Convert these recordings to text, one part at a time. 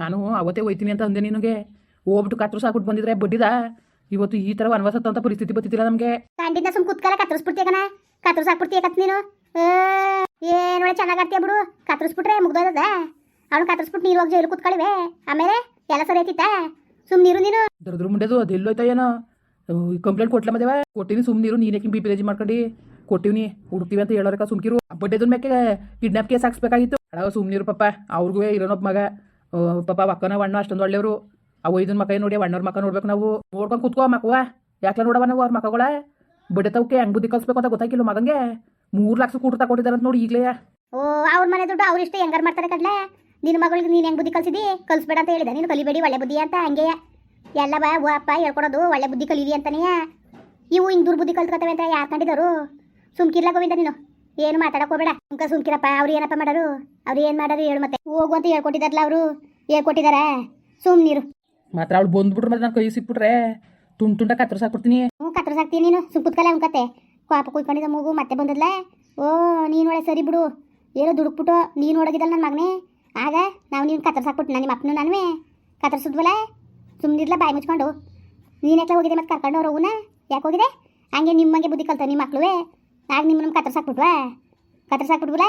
ನಾನು ಅವತ್ತೇ ಹೋಯ್ತೀನಿ ಅಂತ ಅಂದೆ ನಿನಗೆ. ಹೋಗ್ಬಿಟ್ಟು ಕತ್ರು ಸಾಕ್ಬಿಟ್ಟು ಬಂದಿದ್ರೆ ಬಡ್ಡಿದ? ಇವತ್ತು ಈ ತರ ವನವಾಸ ಅಂತ ಪರಿಸ್ಥಿತಿ ಬತ್ತಿಲ್ಲ ನಮಗೆ. ಕ್ಯಾಂಟೀನ್ ಸುಮ್ ಕುತ್ಕಲ ಕತ್ತರಿಸ್ಬಿಡ್ತೀಯ ಕಣ? ಕತ್ತರಿಸಾಕ್ಬಿಡ್ತೀಯ ಕತ್ ನೀನು? ಏನು ಒಳ್ಳೆ ಚೆನ್ನಾಗಿ ಆಡ್ತೀಯ ಬಿಡು. ಕತ್ತರಿಸ್ಬಿಟ್ರೆ ಮುಗ್ದೋದ ಅವ್ನು ಕತ್ತರಿಸ್ಬಿಟ್ಟು ನೀರು ಹೋಗಿ ಜೈಲು ಕುತ್ಕೊಳ್ಳಿವೆ ಆಮೇಲೆ ಎಲ್ಲ ಸರಿ ಐತಿತ್ತ ಸುಮ್ ನೀರು ನೀನು. ದರದ್ರ ಮುಂಡೆದು ಅದೆಲ್ಲೋಯ್ತಾ ಏನೋ? ಕಂಪ್ಲೇಂಟ್ ಕೊಟ್ಲ ಮದೇವ ಕೊಟ್ಟಿನಿ ನೀರು ನೀನೇ ಬಿ ಪಿ ರೇಜಿ ಮಾಡ್ಕೊಂಡು? ಕೊಟ್ಟಿವ್ನಿ ಹುಡುಕ್ತೀವಿ ಅಂತ ಹೇಳೋರಕ ಸುಮ್ಕಿರು. ಬಡ್ಡೆದ್ರ ಮ್ಯಾಕೆ ಕಿಡ್ನಾಪ್ ಕೇಸ್ ಹಾಕ್ಸ್ಬೇಕಾಗಿತ್ತು. ಅಡವ ಪಪ್ಪ ಪಾಪ ಅವ್ರಿಗೂ ಇರೋನೊಬ್ಬ ಮಗ. ಪಾಪ ಅಕ್ಕನ ಅಣ್ಣ ಅಷ್ಟೊಂದು ಒಳ್ಳೆಯವರು. ಅವು ಇದನ್ನ ಮಕ್ಕ ನೋಡಿ ಅಣ್ಣವ್ರ ಮಕ್ಕ ನೋಡ್ಬೇಕು ನಾವು. ನೋಡ್ಕೊಂಡು ಕುತ್ಕೋ ಮಕ್ಕವ ಯಾಕೆ ನೋಡವ ನಾವು ಅವ್ರ ಮಕ್ಕಗಳ ಬಿಡತವಕ್ಕೆ ತವಕ್ಕೆ ಹೆಂಗ್ ಬುದ್ಧಿ ಕಲ್ಸ್ಬೇಕು ಅಂತ ಗೊತ್ತಾಗಿಲ್ಲ ಮಗಂಗೆ ಮೂರು ಲಕ್ಷ ಕೂಟ ತಗೊಂಡಿದ್ದಾರೆ ಅಂತ ನೋಡಿ ಈಗಲೇ. ಓ, ಅವ್ರ ಮನೆ ದುಡ್ಡು ಅವ್ರಿಷ್ಟ ಹೆಂಗಾರ ಮಾಡ್ತಾರೆ ಕಡ್ಲೆ? ನಿನ್ನ ಮಗಳಿಗೆ ನೀನು ಹೆಂಗ್ ಬುದ್ಧಿ ಕಲ್ಸಿದಿ? ಕಲ್ಸ್ಬೇಡ ಅಂತ ಹೇಳಿದ. ನೀನು ಕಲಿಬೇಡಿ, ಒಳ್ಳೆ ಬುದ್ಧಿ ಅಂತ ಹಂಗೆಯ ಎಲ್ಲ ಬಾ ಓ ಅಪ್ಪ ಹೇಳ್ಕೊಡೋದು, ಒಳ್ಳೆ ಬುದ್ಧಿ ಕಲೀರಿ ಅಂತಾನೆ. ಇವು ಹಿಂಗ್ ದುರ್ಬುದ್ಧಿ ಕಲ್ತ್ಕೊತವೆ ಅಂತ ಯಾರು ಕಂಡಿದ್ದಾರು ಸುಮ್ಕಿರ್ಲ ಗೋವಿಂದ ನೀನು. ಏನು ಮಾತಾಡಕ್ ಹೋಗ್ಬೇಡ. ಸುಮ್ಕ ಸುಮ್ಕಿರಪ್ಪ, ಅವ್ರು ಏನಪ್ಪ ಮಾಡೋರು? ಅವ್ರು ಏನು ಮಾಡೋರು ಹೇಳು ಮತ್ತೆ. ಹೋಗು ಅಂತ ಹೇಳ್ಕೊಟ್ಟಿದಾರಲ್ಲ ಅವರು. ಹೇಳ್ಕೊಟ್ಟಿದಾರ ಸುಮ್ ನೀರು ಮಾತ್ರ ಅವ್ಳು ಬಂದ್ಬಿಟ್ರು ಮತ್ತೆ ನಾನು ಕೈ ಸಿಕ್ಬಿಟ್ರೆ. ತುಂಡು ತುಂಡ ಕತ್ತರ್ಸ್ ಕೊಡ್ತೀನಿ. ಹ್ಞೂ ಕತ್ರಸಾಕ್ತೀನಿ ನೀನು. ಸುಮ್ ಕುತ್ಕಲ್ಲ ಅವ್ನ ಕತೆ. ಪಾಪ ಕುಯ್ಕೊಂಡಿದ್ದ ಮೂಗು ಮತ್ತೆ ಬಂದದ್ಲ? ಓ ನೀನು ಒಳ್ಳೆ ಸರಿ ಬಿಡು. ಏನೋ ದುಡುಕ್ಬಿಟ್ಟು ನೀನು ಒಡಗಿದಲ್ಲ ನನ್ನ ಮಗನೇ. ಆಗ ನಾವು ನೀನು ಕತ್ತರ್ಸಾಕ್ಬಿಟ್ಟು ನಿಮ್ಮ ಅಪ್ಪನು ನಾನುವೇ. ಕತ್ತರ್ಸಿದ್ವಲ್ಲ ಸುಮ್ಮನಿರ್ಲ ಬಾಯಿ ಮುಚ್ಕೊಂಡು. ನೀನು ಯಾಕೆ ಹೋಗಿದೆ ಮತ್ತೆ ಕರ್ಕೊಂಡು ಅವ್ರು ಹೂನ ಯಾಕೆ ಹೋಗಿದೆ ಹಂಗೆ ನಿಮ್ಮಂಗೆ ಬುದ್ಧಿ ಕಲ್ತ ನಿಮ್ಮ ಮಕ್ಳುವೆ. ಆಗ ನಿಮ್ಮ ನಮ್ಮ ಕತ್ತರ್ಸಾಕ್ಬಿಟ್ವಾ ಕತ್ತರ್ಸಾಕ್ಬಿಟ್ವಲ್ಲ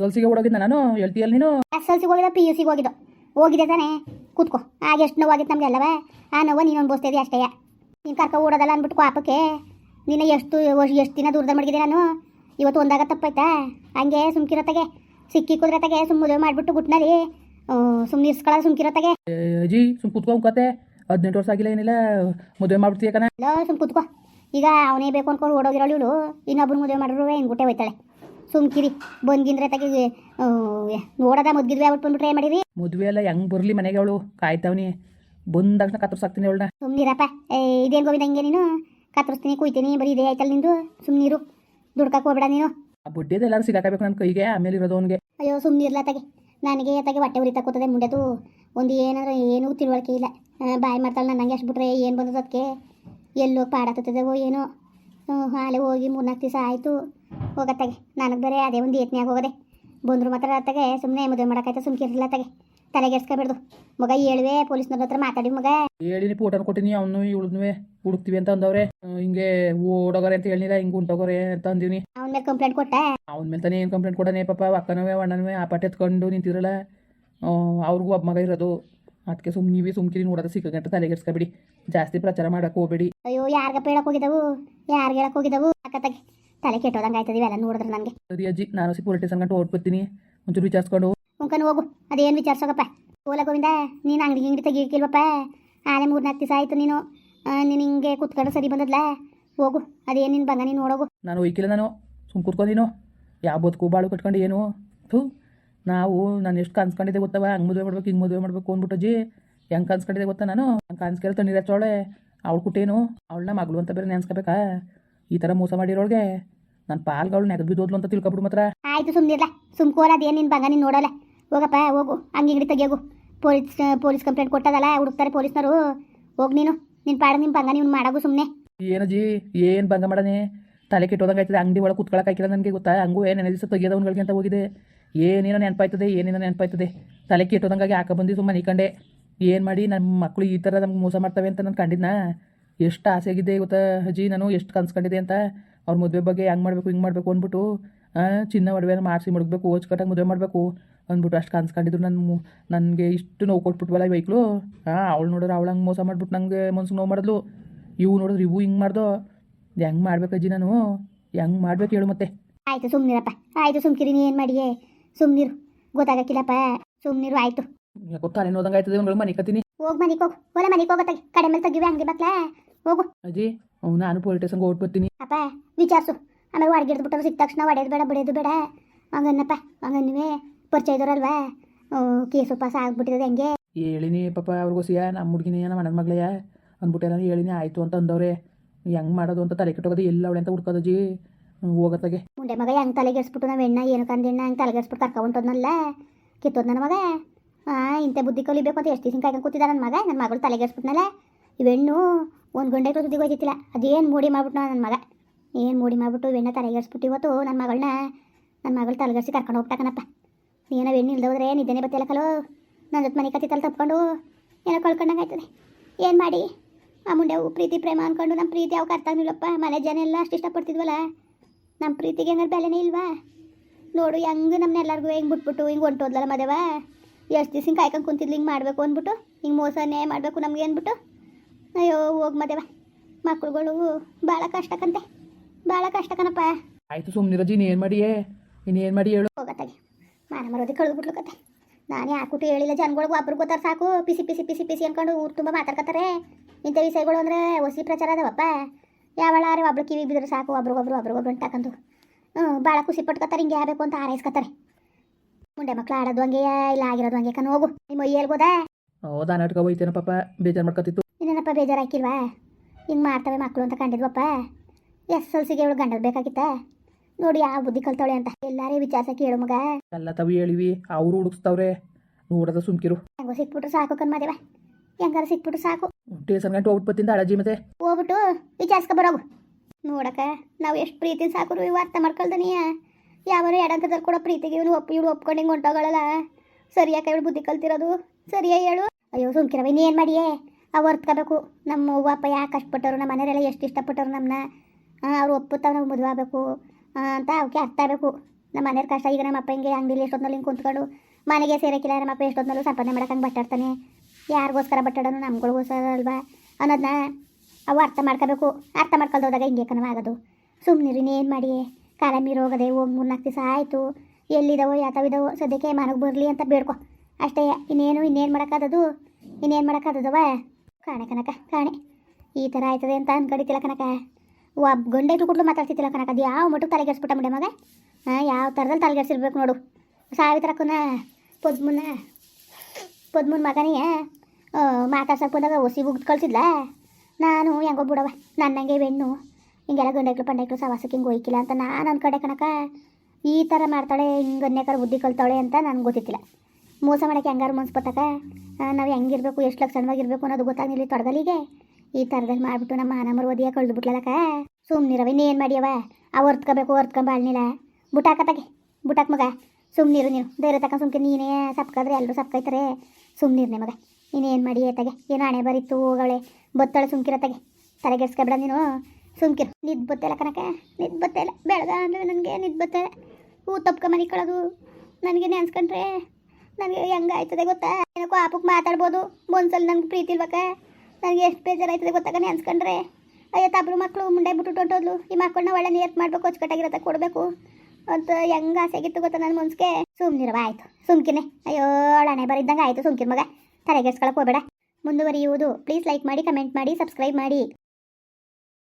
ಸೊಲ್ಸಿಗೆ ಹೋಗಿದ್ದ ನಾನು ಹೇಳ್ತೀಯಲ್ಲ ನೀನು ಎಸ್ ಎಲ್ ಸಿಗೆ ಹೋಗಿದ್ದ ಪಿ ಯು ಸಿಗೆ ಹೋಗಿದ್ದು. ಹೋಗಿದೆ ತಾನೇ. ಕೂತ್ಕೋ. ಆಗ ಎಷ್ಟು ನೋವಾಗಿತ್ತು ನಮಗೆಲ್ಲವ ಆ ನೋವು ನೀನು ಇದೆಯಾ ಅಷ್ಟೇ? ನೀನು ಕರ್ಕ ಓಡೋದಲ್ಲ ಅಂದ್ಬಿಟ್ಟು ಪಾಪಕ್ಕೆ. ನಿನ್ನ ಎಷ್ಟು ಎಷ್ಟು ದಿನ ದೂರದ ಮಡಗಿದೆ ನಾನು? ಇವತ್ತು ಒಂದಾಗ ತಪ್ಪಾಯ್ತಾ? ಹಂಗೆ ಸುಮ್ಕಿರತ್ತಾಗೆ ಸಿಕ್ಕಿ ಕುದ್ರತ್ತಾಗೆ ಸುಮ್ಮ ಮದುವೆ ಮಾಡಿಬಿಟ್ಟು ಗುಟ್ನಲ್ಲಿ. ಸುಮ್ಮನೆ ಇರ್ಸ್ಕೊಳ್ಳೋದು ಸುಮ್ಕಿರತ್ತಾಗೆ ಅಜ್ಜಿ ಸುಮ್ ಕುತ್ಕೋ ಕತೆ. ಹದಿನೆಂಟು ವರ್ಷ ಆಗಿಲ್ಲ ಏನಿಲ್ಲ ಮದುವೆ ಮಾಡ್ಬಿಡ್ತೀಯ ಕಣ? ಸುಮ್ ಕೂತ್ಕೋ. ಈಗ ಅವನೇ ಬೇಕು ಅನ್ಕೊಂಡು ಓಡೋಗಿರೋಳು ಇವಳು. ಇನ್ನೊಬ್ರು ಮದುವೆ ಮಾಡಿದ್ರು ಹೆಂಗೆ ಗುಟ್ಟೆ ಹೋಯ್ತಾಳೆ. ಸುಮ್ಕಿರಿ ಬಂದ್ಗಿಂದ್ರೆ ತಗಿ ನೋಡದ ಮದ್ಗಿದ್ವಿ ಅವ್ರು ಬಂದ್ಬಿಟ್ರೆ ಏನು ಮಾಡಿರಿ. ಮದುವೆ ಎಲ್ಲ ಹೆಂಗ್ ಬರ್ಲಿ ಮನೆಗೆ ಅವಳು? ಕಾಯ್ತಾವನಿ. ಬಂದ ತಕ್ಷಣ ಕತ್ತರ್ಸಾಕ್ತೀನಿ ಅವಳನ್ನ. ಸುಮ್ನಿರಪ್ಪ ಇದೇನ್ ಇದೇನು ಗೋವಿಂದ ಹಂಗೆ ನೀನು? ಕತ್ತರಿಸ್ತೀನಿ ಕುಯ್ತೀನಿ ಬರೀ ಇದೇ ಆಯ್ತಲ್ಲ ನಿಂದು? ಸುಮ್ನಿರು ದುಡ್ಕಕ್ಕೆ ಹೋಗ್ಬೇಡ ನೀನು. ಆ ಬಡ್ಡಿದ ಎಲ್ಲರೂ ಸಿಗಾಕಬೇಕು ನನ್ನ ಕೈಗೆ ಆಮೇಲೆ ಇರೋದು ಅವನಿಗೆ. ಅಯ್ಯೋ ಸುಮ್ನಿರ್ಲ ತಗೆ. ನನಗೆ ತಗೆ ಹೊಟ್ಟೆ ಉರಿತಾ ಕೂತದೆ ಮುಂಡೆದು. ಒಂದು ಏನಾದ್ರು ಏನೂ ತಿಳುವಳಿಕೆ ಇಲ್ಲ. ಬಾಯ್ ಬಾಯಿ ನನ್ನ ನನಗೆ ಅಷ್ಟು ಬಿಟ್ರೆ ಏನು ಬಂದದಕ್ಕೆ ಎಲ್ಲೋ ಪಾಡಾತದವೋ ಏನೋ. ಹಾಲೆ ಹೋಗಿ ಮೂರ್ನಾಲ್ಕು ದಿವಸ ಆಯಿತು. ಹೋಗತ್ತಾಗೆ. ನನಗೆ ಬೇರೆ ಅದೇ ಒಂದು ಏತ್ನ್ಯಾಗ ಹೋಗದೆ. ಬಂದರು ಮಾತ್ರ ಅತ್ತಾಗೆ ಸುಮ್ಮನೆ ಮದುವೆ ಮಾಡೋಕ್ಕಾಯ್ತು ಸುಮ್ಕಿರ್ಲಿಲ್ಲ ಅತ್ತಾಗೆ. ತಲೆಗೆಡ್ಸ್ಕೊಬೇಡ್ದು ಮಗ ಹೇಳುವೆ ಪೊಲೀಸ್ನವ್ರ ಹತ್ರ ಮಾತಾಡಿ ಮಗ. ಹೇಳಿನಿ ಫೋಟೋನ ಕೊಟ್ಟಿನಿ ಅವನು ಇವಳನ್ನುವೆ ಹುಡುಕ್ತೀವಿ ಅಂತ ಅಂದವ್ರೆ. ಹಿಂಗೆ ಓಡೋಗರೆ ಅಂತ ಹೇಳಿಲ್ಲ ಹಿಂಗೆ ಉಂಟೋಗೋರೆ ಅಂತ ಅಂದಿವ್ನಿ. ಅವನ ಮೇಲೆ ಕಂಪ್ಲೇಂಟ್ ಕೊಟ್ಟ? ಅವ್ನ ಮೇಲೆ ತಾನೇ ಏನು ಕಂಪ್ಲೇಂಟ್ ಕೊಡನೆ ಪಾಪ ಅಕ್ಕನವೇ ಅಣ್ಣನವೇ ಆ ಪಟ್ಟೆ ಎತ್ಕೊಂಡು ನಿಂತಿರಲ್ಲ. ಅವ್ರಿಗೂ ಒಬ್ಬ ಮಗ ಇರೋದು. ಅದಕ್ಕೆ ಸುಮ್ಮನೆ ನೀವೇ ಸುಮ್ಕಿರಿ ನೋಡೋದು ಸಿಕ್ಕಂಟ ತಲೆಗೆಡ್ಸ್ಕೊಬೇಡಿ ಜಾಸ್ತಿ ಪ್ರಚಾರ ಮಾಡಕ್ಕೆ ಹೋಗ್ಬೇಡಿ. ಅಯ್ಯೋ ಯಾರಿಗಪ್ಪ ಹೇಳಕ್ ಹೋಗಿದ್ದವು? ಯಾರಿಗೆ ಹೇಳಕ್ ಹೋಗಿದ್ದವು? ಅಕ್ಕತ್ತಾಗೆ ತಲೆ ಕೆಟ್ಟೋದಂಗೆ ಆಯ್ತದ ಇವೆಲ್ಲ ನೋಡಿದ್ರೆ ನನಗೆ. ಸರಿ ಅಜ್ಜಿ ನಾನು ಸಿ ಸ್ಟೇಷನ್ ಗಂಟು ಓಡ್ಬಿಡ್ತೀನಿ ಒಂಚೂರು ವಿಚಾರಿಸ್ಕೊಂಡು ಉಂಕನ್ ಹೋಗು ಅದೇನು ವಿಚಾರಿಸೋಗಪ್ಪ? ಓಲ ಗೋವಿಂದ ನೀನು ಅಂಗಡಿ ಗಿಂಗಡಿ ತೆಗಿಯಕ್ಕಿಲ್ವಪ್ಪ ಆಲೆ ಮೂರ್ನಾಲ್ಕು ದಿವಸ ಆಯಿತು ನೀನು. ನೀನು ಹಿಂಗೆ ಕುತ್ಕೊಂಡು ಸರಿ ಬಂದದ್ಲ? ಹೋಗು ಅದೇನು ನೀನು ಬಂದ ನೀನು ನೋಡೋಗು. ನಾನು ಒಯ್ಕಿಲ್ಲ ನಾನು. ಸುಮ್ ಕೂತ್ಕೊಂಡೀನು ಯಾವ ಬದುಕು ಬಾಳು ಕಟ್ಕೊಂಡು ಏನು? ಥೂ ನಾವು ನಾನು ಎಷ್ಟು ಕನ್ಸ್ಕೊಂಡಿದ್ದೆ ಗೊತ್ತವ? ಹಂಗೆ ಮದುವೆ ಮಾಡ್ಬೇಕು ಹಿಂಗೆ ಮದುವೆ ಮಾಡ್ಬೇಕು ಅಂದ್ಬಿಟ್ಟು ಅಜ್ಜಿ. ಹೆಂಗೆ ಕನ್ಸ್ಕೊಂಡಿದ್ದೆ ಗೊತ್ತಾ ನಾನು? ಹಂಗೆ ಕನ್ಸ್ಕೆಲ್ಲ ಚೋಳೆ ಹಚ್ಚೋಳೆ. ಅವಳು ಕುಟ್ಟೇನು? ಅವಳನ್ನ ಮಗಳು ಅಂತ ಬೇರೆ ನೆನ್ಸ್ಕೋಬೇಕಾ? ಈ ಥರ ಮೋಸ ಮಾಡಿರೋಳ್ಗೆ. ನನ್ನ ಪಾಲ್ಗಳು ನೆಗದು ಬಿದ್ದೋದ್ಲು ಅಂತ ತಿಳ್ಕೊಬಿಡು ಮಾತ್ರ. ಆಯಿತು ಸುಮ್ಮನಿರ್ಲ ಸುಮ್ಕೋಲ ಏನು ನಿನ್ ಬಂಗ ನೀನು ನೋಡಲ್ಲ. ಹೋಗಪ್ಪ ಹೋಗು. ಅಂಗಡಿ ಗಿಂಗಡಿ ತೆಗಿಯೋಗು. ಪೊಲೀಸ್ ಪೊಲೀಸ್ ಕಂಪ್ಲೇಂಟ್ ಕೊಟ್ಟದಲ್ಲ ಹುಡುಕ್ತಾರೆ ಪೊಲೀಸ್ನವರು. ಹೋಗಿ ನೀನು. ನಿನ್ನ ಪಾಡ ನಿಮ್ಮ ಬಂಗ ನೀವು ಮಾಡಾಗು ಸುಮ್ಮನೆ ಏನಜಿ ಏನು ಬಂಗ ಮಾಡನೆ ತಲೆ ಕೆಟ್ಟೋದಂಗೆ ಆಯ್ತದೆ. ಅಂಗಡಿ ಒಳಗೆ ಕುತ್ಕೊಳಕ್ಕಾಗಿಲ್ಲ ನನಗೆ ಗೊತ್ತಾ? ಹಂಗೂ ಏನು ನೆನೆ ದಿವಸ ತೆಗಿಯೋದವ್ಗಳಿಗೆ ಅಂತ ಹೋಗಿದೆ. ಏನೇನೋ ನೆನಪಾಯ್ತದೆ ಏನೇನೋ ನೆನಪಾಯ್ತದೆ. ತಲೆ ಕೆಟ್ಟೋದಂಗಾಗಿ ಹಾಕ ಬಂದು ಸುಮ್ಮನೆ ಕಂಡೆ. ಏನು ಮಾಡಿ? ನಮ್ಮ ಮಕ್ಕಳು ಈ ಥರ ನಮ್ಗೆ ಮೋಸ ಮಾಡ್ತವೆ ಅಂತ ನಾನು ಕಂಡಿದ್ನ? ಎಷ್ಟು ಆಸೆ ಆಗಿದೆ ಗೊತ್ತಾ ಅಜ್ಜಿ? ನಾನು ಎಷ್ಟು ಕನ್ಸ್ಕೊಂಡಿದ್ದೆ ಅಂತ. ಅವ್ರ ಮದುವೆ ಬಗ್ಗೆ ಹೆಂಗೆ ಮಾಡಬೇಕು ಹಿಂಗೆ ಮಾಡಬೇಕು ಅಂದ್ಬಿಟ್ಟು ಚಿನ್ನ ಒಡವೆನ ಮಾಡಿಸಿ ಮಡಗಬೇಕು ಓಚ್ ಕಟ್ಟಾಗಿ ಮದುವೆ ಮಾಡಬೇಕು ಅಂದ್ಬಿಟ್ಟು ಅಷ್ಟು ಕನ್ಸ್ಕೊಂಡಿದ್ರು ನನ್ನ ನನಗೆ ಇಷ್ಟು ನೋವು ಕೊಟ್ಬಿಟ್ವಲ್ಲ ಈ ಬೈಕ್ಲು ಹಾಂ ಅವಳು ನೋಡಿದ್ರೆ ಅವಳು ಹಂಗೆ ಮೋಸ ಮಾಡಿಬಿಟ್ಟು ನನಗೆ ಮನ್ಸಿಗೆ ನೋವು ಮಾಡಿದ್ಲು. ಇವು ನೋಡಿದ್ರೆ ಇವು ಹಿಂಗೆ ಮಾಡ್ದೋ? ಹೆಂಗೆ ಮಾಡ್ಬೇಕಜ್ಜಿ ನಾನು? ಹೆಂಗೆ ಮಾಡ್ಬೇಕು ಹೇಳು ಮತ್ತೆ. ಆಯಿತು ಸುಮ್ಮನಿರಪ್ಪ ಆಯಿತು ಸುಮ್ಕಿರಿ ನೀ ಏನು ಮಾಡಿಯೇ? ಸುಮ್ಮನಿರು ಗೊತ್ತಾಗಕ್ಕಿಲ್ಲಪ್ಪ. ಸುಮ್ಮನಿರು ಆಯಿತು. ಯಾಕೋ ನೋದಂಗೆ ಆಯ್ತದೆ ಮನೆ ಕತ್ತೀನಿ. ಹೋಗಿ ಮನೆಗೆ ಹೋಗು. ಹೊಲ ಮನೆಗೆ ಹೋಗತ್ತಾಗೆ ಕಡೆ ಮೇಲೆ ತೆಗಿವೆ ಹಂಗೆ ಮಕ್ಳ ಹೋಗು. ಅಜ್ಜಿ ಅವ್ನು ನಾನು ಪೊಲಿಟಿಕ್ಸಂಗೆ ಓಡ್ಬಿಡ್ತೀನಿ ಅಪ್ಪ ವಿಚಾರಿಸು. ಆಮೇಲೆ ಹೊರಗಿಡ್ದು ಬಿಟ್ಟರು ಸಿಕ್ಕ ತಕ್ಷಣ ಒಡೆಯೋದು ಬೇಡ ಬಿಡೋದು ಬೇಡ. ಹಂಗನ್ನಪ್ಪ ಹಂಗನ್ನುವೆ. ಪರಿಚಯ ಇದ್ದವ್ರಲ್ವಾ? ಕೇಸು ಪಾಸ್ ಆಗ್ಬಿಟ್ಟಿದೆ ಹೆಂಗೆ? ಹೇಳಿನಿ ಪಾಪ ಅವ್ರಿಗೋಸಿಯ ನಮ್ಮ ಹುಡುಗಿನೇ ನಮ್ಮ ಅಣ್ಣನ ಮಗಳಯ್ಯ ಅಂದ್ಬಿಟ್ಟೆಲ್ಲ ಹೇಳಿನಿ ಆಯಿತು ಅಂತ ಅಂದವ್ರೆ. ಹೆಂಗೆ ಮಾಡೋದು ಅಂತ ತಲೆ ಕೆಟ್ಟೋಗೋದು ಎಲ್ಲ ಅವಳೆ ಅಂತ ಹುಡ್ಕೋದಜ್ಜಿ ಹೋಗತ್ತಾಗೆ. ಮುಂಡೆ ಮಗ ಹೆಂಗೆ ತಲೆಗೆಡ್ಸ್ಬಿಟ್ಟು ನಾವು ಎಣ್ಣ ಏನು ಕಂದೆಣ್ಣ ಹಂಗೆ ತಲೆಗೆಡ್ಸ್ಬಿಟ್ಟು ಕರ್ಕೊಂಡೋದ್ನಲ್ಲ ಕಿತ್ತೋದು ನನ್ನ ಮಗ? ಹಾಂ ಇಂಥ ಬುದ್ಧಿ ಕಲಿಬೇಕು ಅಂತ ಎಷ್ಟು ದಿವಸ ಕಾಯ್ಕೊಂಡು ಕೂತಿದ್ದ ನನ್ನ ಮಗ? ನನ್ನ ಮಗಳು ತಲೆಗೆಡ್ಸ್ಬಿಟ್ನಲ್ಲ ಇವೆಣ್ಣು ಒಂದು ಗಂಟೆ ಸುದ್ದಿಗೆ ಗೊತ್ತಿಲ್ಲ ಅದೇನು ಮೂಡಿ ಮಾಡ್ಬಿಟ್ಟು ನನ್ನ ಮಗ. ಏನು ಮೂಡಿ ಮಾಡ್ಬಿಟ್ಟು ಎಣ್ಣೆ ತಲೆಗರ್ಸ್ಬಿಟ್ಟು ಇವತ್ತು ನನ್ನ ಮಗಳನ್ನ ನನ್ನ ಮಗಳು ತಲೆಗರ್ಸಿ ಕರ್ಕೊಂಡು ಹೋಗ್ತಾಕನಪ್ಪ ಏನೋ ಎಣ್ಣೆ ಹೋದ್ರೆ ನಿದ್ದೆನೇ ಬತ್ತಿಲ್ಲ ಕಲೋ ನನ್ನ ಜೊತೆ ಮನೆ ತಲೆ ತಪ್ಕೊಂಡು ಏನೋ ಕಳ್ಕೊಂಡಂಗೆ ಆಯ್ತದೆ. ಏನು ಮಾಡಿ? ಆ ಮುಂಡೆ ಪ್ರೀತಿ, ಪ್ರೇಮ ಅಂದ್ಕೊಂಡು ನಮ್ಮ ಪ್ರೀತಿ ಯಾವಾಗ ಅರ್ಥ ಆಗ್ಲಿಲ್ಲಪ್ಪ. ಮನೆ ಜನ ಎಲ್ಲ ಅಷ್ಟು ಇಷ್ಟಪಡ್ತಿದ್ವಲ್ಲ. ನಮ್ಮ ಪ್ರೀತಿಗೆ ಹಂಗಾರೆ ಬೆಲೆನೇ ಇಲ್ವಾ? ನೋಡು, ಹೆಂಗೆ ನಮ್ಮನ್ನ ಎಲ್ಲರಿಗೂ ಹಿಂಗೆ ಬಿಟ್ಬಿಟ್ಟು ಹಿಂಗೆ ಹೊಂಟೋದ್ಲಲ್ಲ ಮದುವೆ ಎಷ್ಟು ದಿವ್ಸ ಹಿಂಗೆ ಕಾಯ್ಕೊಂಡು ಕುಂತಿದ್ಲು ಹಿಂಗೆ ಮಾಡಬೇಕು ಅಂದ್ಬಿಟ್ಟು, ಹಿಂಗೆ ಮೋಸನೇ ಮಾಡಬೇಕು ನಮಗೆ ಅಂದ್ಬಿಟ್ಟು. ಅಯ್ಯೋ ಹೋಗಿ ಮದೇವ. ಮಕ್ಳುಗಳು ಭಾಳ ಕಷ್ಟಕ್ಕಂತೆ ಭಾಳ ಕಷ್ಟ ಆಯ್ತು ಆಯಿತು ನೀನು ಮಾಡಿಯೇ? ಇನ್ನೇನು ಮಾಡಿ ಹೇಳು. ಹೋಗತ್ತಾಗೆ. ಮಾನ ಮರೋದಿ ಕಳೆದ್ಬಿಟ್ಲು ಕತೆ ನಾನು ಯಾಕುಟ್ಟು ಹೇಳಿಲ್ಲ? ಜನಗಳಿಗೆ ಒಬ್ರು ಗೊತ್ತಾರ ಸಾಕು. ಪಿಸಿ ಪಿಸಿ ಪಿಸಿ ಪಿಸಿ ಅನ್ಕೊಂಡು ಊರು ತುಂಬ ಮಾತಾಡ್ಕತ್ತಾರೆ. ಇಂಥ ವಿಷಯಗಳು ಅಂದರೆ ಹೊಸಿ ಪ್ರಚಾರ ಅದಾವಪ್ಪ. ಯಾವಳಾರೆ ಒಬ್ಳು ಕಿವಿ ಬಿದ್ರೆ ಸಾಕು. ಒಬ್ರಿಗೊಬ್ರು ಒಬ್ರಿಗೊಬ್ರು ಅಂಟಾಕಂದು ಹ್ಞೂ ಭಾಳ ಖುಷಿ ಪಟ್ಕೋತಾರೆ ಹಿಂಗೆ ಆಗಬೇಕು ಅಂತ ಆರೈಸ್ಕತ್ತಾರೆ ಮುಂಡೆ ಮಕ್ಳು ಆಡೋದು ಹಂಗೆಯಾ? ಇಲ್ಲ ಆಗಿರೋದು ಹಂಗೆ ಕಣ್ಣು ಹೋಗು. ನಿಮ್ಮ ಹೇಳ್ಬೋದಾ? ಹೋದಾ? ನಾಟಕ ಹೋಯ್ತೇನ ಪಾಪ. ಬೇಜಾರು ಮಾಡ್ಕೊತಿತ್ತು ಇನ್ನೇನಪ್ಪ ಬೇಜಾರು ಹಾಕಿಲ್ವಾ ಹಿಂಗೆ ಮಾಡ್ತವೆ ಮಕ್ಕಳು ಅಂತ ಕಂಡಿದ್ವಪ್ಪ. ಎಸ್ ಎಲ್ ಸಿಗೆ ಇವಳು ಗಂಡಲ್ ಬೇಕಾಗಿತ್ತ? ನೋಡಿ ಆ ಬುದ್ಧಿ ಕಲ್ತಾಳೆ ಅಂತ ಎಲ್ಲಾರೇ ವಿಚಾರಿಸಕ್ಕೆ ಹೇಳು ಮಗ. ಎಲ್ಲ ತವಿ ಹೇಳಿವಿ ಅವರು ಹುಡುಕ್ತಾವ್ರೆ ನೋಡದ ಸುಮ್ಕಿರು. ಹೆಂಗೋ ಸಿಕ್ಬಿಟ್ರು ಸಾಕು ಕಣ್ಮದೇವ. ಹೆಂಗಾರ ಸಿಕ್ಬಿಟ್ರು ಸಾಕು. ಟೇಸನ್ ಗಂಟೆ ಹೋಗ್ಬಿಟ್ಟು ಬತ್ತಿಂದ ಅಳಜಿ ಮತ್ತೆ. ಹೋಗ್ಬಿಟ್ಟು ವಿಚಾರಿಸ್ಕ ಬರೋಗು. ನೋಡಕ ನಾವು ಎಷ್ಟು ಪ್ರೀತಿ ಸಾಕು ಇವು ಅರ್ಥ ಮಾಡ್ಕೊಳ್ದನೀಯ. ಯಾವಾರು ಎಡಂಕದಲ್ಲಿ ಕೂಡ ಪ್ರೀತಿಗೆ ಇವನು ಒಪ್ಪು ಇವಳು ಒಪ್ಕೊಂಡು ಹಿಂಗೆ ಹೊಂಟೋಗಳಲ್ಲ. ಸರಿಯಾಕ ಇವಳು ಬುದ್ಧಿ ಕಲ್ತಿರೋದು. ಸರಿಯಾ ಹೇಳು. ಅಯ್ಯೋ ಸುಮ್ಕಿರವ ಇನ್ನೇನು ಮಾಡಿಯೇ? ಅವು ಅರ್ತ್ಕೋಬೇಕು ನಮ್ಮ ಅವ್ವ, ಅಪ್ಪ ಯಾಕೆ ಕಷ್ಟಪಟ್ಟರು ನಮ್ಮ ಮನೆಯವರೆಲ್ಲ ಎಷ್ಟು ಇಷ್ಟಪಟ್ಟರು ನಮ್ಮನ್ನ ಅವ್ರು ಒಪ್ಪುತ್ತಾವ ನಾವು ಮದುವೆ ಆಗಬೇಕು ಅಂತ ಅವಕ್ಕೆ ಅರ್ಥ ಆಗಬೇಕು. ನಮ್ಮ ಮನೆಯವ್ರ ಕಷ್ಟ, ಈಗ ನಮ್ಮ ಅಪ್ಪ ಹಿಂಗೆ ಅಂಗಡಿಲಿ ಎಷ್ಟೊಂದಲ್ಲಿ ಹಿಂಗೆ ಕುಂತ್ಕೊಂಡು ಮನೆಗೆ ಸೇರಕ್ಕಿಲ್ಲ, ನಮ್ಮ ಅಪ್ಪ ಎಷ್ಟೊಂದಲ್ಲೂ ಸಂಪಾದನೆ ಮಾಡಕ್ಕಂಗೆ ಬಟ್ಟಾಡ್ತಾನೆ ಯಾರಿಗೋಸ್ಕರ ಬಟ್ಟಾಡೋನು ನಮ್ಗಳಿಗೋಸ್ಕರ ಅಲ್ವಾ? ಅನ್ನೋದನ್ನ ಅವು ಅರ್ಥ ಮಾಡ್ಕೋಬೇಕು. ಅರ್ಥ ಮಾಡ್ಕೊಳ್ದೋದಾಗ ಹಿಂಗೆ ಕನವ ಆಗೋದು. ಸುಮ್ಮನಿರಿ ಏನು ಮಾಡಿ ಕಾಲ ಮೀರೋಗದೆ ಹೋಗಿ ಮೂರ್ನಾಲ್ಕು ದಿವಸ ಆಯಿತು. ಎಲ್ಲಿದಾವೋ ಯಾತವಿದಾವೋ ಸದ್ಯಕ್ಕೆ ಮನೆಗೆ ಬರಲಿ ಅಂತ ಬೇಡ್ಕೊ. ಅಷ್ಟೇ, ಇನ್ನೇನು ಇನ್ನೇನು ಮಾಡೋಕ್ಕಾದದು ಇನ್ನೇನು ಮಾಡೋಕ್ಕಾದದವ ಕಾಣೆ ಕನಕ ಕಾಣೆ. ಈ ಥರ ಆಯ್ತದೆ ಅಂತ ಅನ್ಕಡಿತಿಲ್ಲ ಕನಕ ಒಬ್ಬ ಗಂಡೈಟ್ಲು ಕೂಡಲು ಮಾತಾಡ್ತಿದ್ದಿಲ್ಲ ಕನಕ ಅದು ಯಾವ ಮಟ್ಟಕ್ಕೆ ತಲೆಗೆಡ್ಸ್ಬಿಟ್ಟ ಮುಡೆ ಮಗ? ಹಾಂ ಯಾವ ಥರದಲ್ಲಿ ತಲೆಗೆಡ್ಸಿರ್ಬೇಕು ನೋಡು. ಸಾವಿತ್ರಕ್ಕನ ಪದ್ಮುನ್ನ ಪದ್ಮನ ಮಗನೇ ಮಾತಾಡ್ಸಕ್ಕೆ ಬಂದಾಗ ಒಸಿ ಉಗ್ದು ಕಳ್ಸಿದ್ಲ? ನಾನು ಹೆಂಗೋ ಬಿಡವ, ನನ್ನಂಗೆ ಬೆಣ್ಣು ಹಿಂಗೆಲ್ಲ ಗಂಡೈಕ್ಳು ಪಂಡೈಕ್ಳು ಸವಾಸಕ್ಕೆ ಹಿಂಗೆ ಹೋಯ್ಕಿಲ್ಲ ಅಂತ ನಾನು ಅನ್ಕಡೆ ಕಣಕ. ಈ ಥರ ಮಾಡ್ತಾಳೆ, ಹಿಂಗೆ ಅನ್ಯಕರ ಬುದ್ಧಿ ಕಲ್ತಾಳೆ ಅಂತ ನನಗೆ ಗೊತ್ತಿತ್ತಿಲ್ಲ ಮೋಸ ಮಾಡೋಕ್ಕೆ ಹೆಂಗಾರು ಮನ್ಸು ಬತ್ತಕ ನಾವು ಹೆಂಗಿರ್ಬೇಕು, ಎಷ್ಟು ಲಕ್ಷ ಲಕ್ಷಣವಾಗಿರ್ಬೇಕು ಅನ್ನೋದು ಗೊತ್ತಾಗಿಲ್ಲ ತೊಡಗಲಿಗೆ ಈ ಥರದಲ್ಲಿ ಮಾಡಿಬಿಟ್ಟು ನಮ್ಮ ಮಾನ ಓದಿಯ ಕಳೆದು ಬಿಟ್ಲಕ್ಕ ಸುಮ್ಮನಿರವ ಇನ್ನೇನು ಮಾಡ್ಯವ? ಅವು ಹೊರ್ತ್ಕೋಬೇಕು ಹೊರ್ತ್ಕೊಂಬಾಳ್ನಿಲ್ಲ ಬುಟಾಕತ್ತಾಗೆ ಬುಟಾಕ್ ಮಗ. ಸುಮ್ಮನಿರು ನೀನು. ಧೈರ್ಯ ತಕ್ಕ ಸುಮ್ಕೆ ನೀನೇ ಸಪ್ಕಾದ್ರೆ ಎಲ್ಲರೂ ಸಪ್ಕೈತಾರೆ ಸುಮ್ಮನಿರ್ನೆ ಮಗ. ಇನ್ನೇನು ಮಾಡಿ ಏತಾಗೆ ಏನು ಹಣೆ ಬರಿತ್ತು ಹೋಗಳೆ ಬತ್ತಾಳೆ ಸುಮ್ಕಿರತ್ತಾಗೆ ತಲೆಗೆಡ್ಸ್ಕೊಬೇಡ ನೀನು. ಸುಮ್ಕಿರು. ನಿದ್ ಬತ್ತೆಲ್ಲ ಕನಕ ನಿದ್ ಬತ್ತೆಲ್ಲ ಬೆಳಗ ಅಂದರೆ ನನಗೆ ನಿದ್ ಬತ್ತಿಲ್ಲ ಹೂ ತಪ್ಕ ಮನೆ ಕಳೋದು. ನನಗೆ ನೆನ್ಸ್ಕೊಂಡ್ರೆ ನನಗೆ ಹೆಂಗೆ ಆಯ್ತದೆ ಗೊತ್ತಾ? ಏನಕ್ಕೋ ಆಪಕ್ಕೆ ಮಾತಾಡ್ಬೋದು. ಒಂದ್ಸಲ ನನಗೆ ಪ್ರೀತಿ ಇಲ್ಬೇಕ ನನಗೆ ಎಷ್ಟು ಬೇಜಾರಾಯ್ತದೆ ಗೊತ್ತಾಗ ನೆನ್ಸ್ಕೊಂಡ್ರೆ ಅಯ್ಯೋ, ತಬ್ರು ಮಕ್ಕಳು ಮುಂಡೆ ಬಿಟ್ಟು ಹೊಂಟೋದ್ಲು. ಈ ಮಕ್ಕಳನ್ನ ಒಳ್ಳೆ ನೀರು ಮಾಡಬೇಕು ಅಚ್ಚುಕಟ್ಟಾಗಿರತ್ತ ಕೊಡಬೇಕು ಅಂತ ಹೆಂಗೆ ಆಸೆಗಿತ್ತು ಗೊತ್ತಾ ನನ್ನ ಮನ್ಸಿಗೆ? ಸುಮ್ಮನಿರವ ಆಯಿತು ಸುಮ್ಕಿನೆ. ಅಯ್ಯೋ ಹಣೆ ಬರಿದ್ದಂಗೆ ಆಯಿತು ಸುಮ್ಕಿನ ಮಗ. ತಲೆಗೆಸ್ಕೊಳಕ್ಕೆ ಹೋಗಬೇಡ. ಮುಂದುವರಿಯುವುದು. ಪ್ಲೀಸ್ ಲೈಕ್ ಮಾಡಿ, ಕಮೆಂಟ್ ಮಾಡಿ, ಸಬ್ಸ್ಕ್ರೈಬ್ ಮಾಡಿ.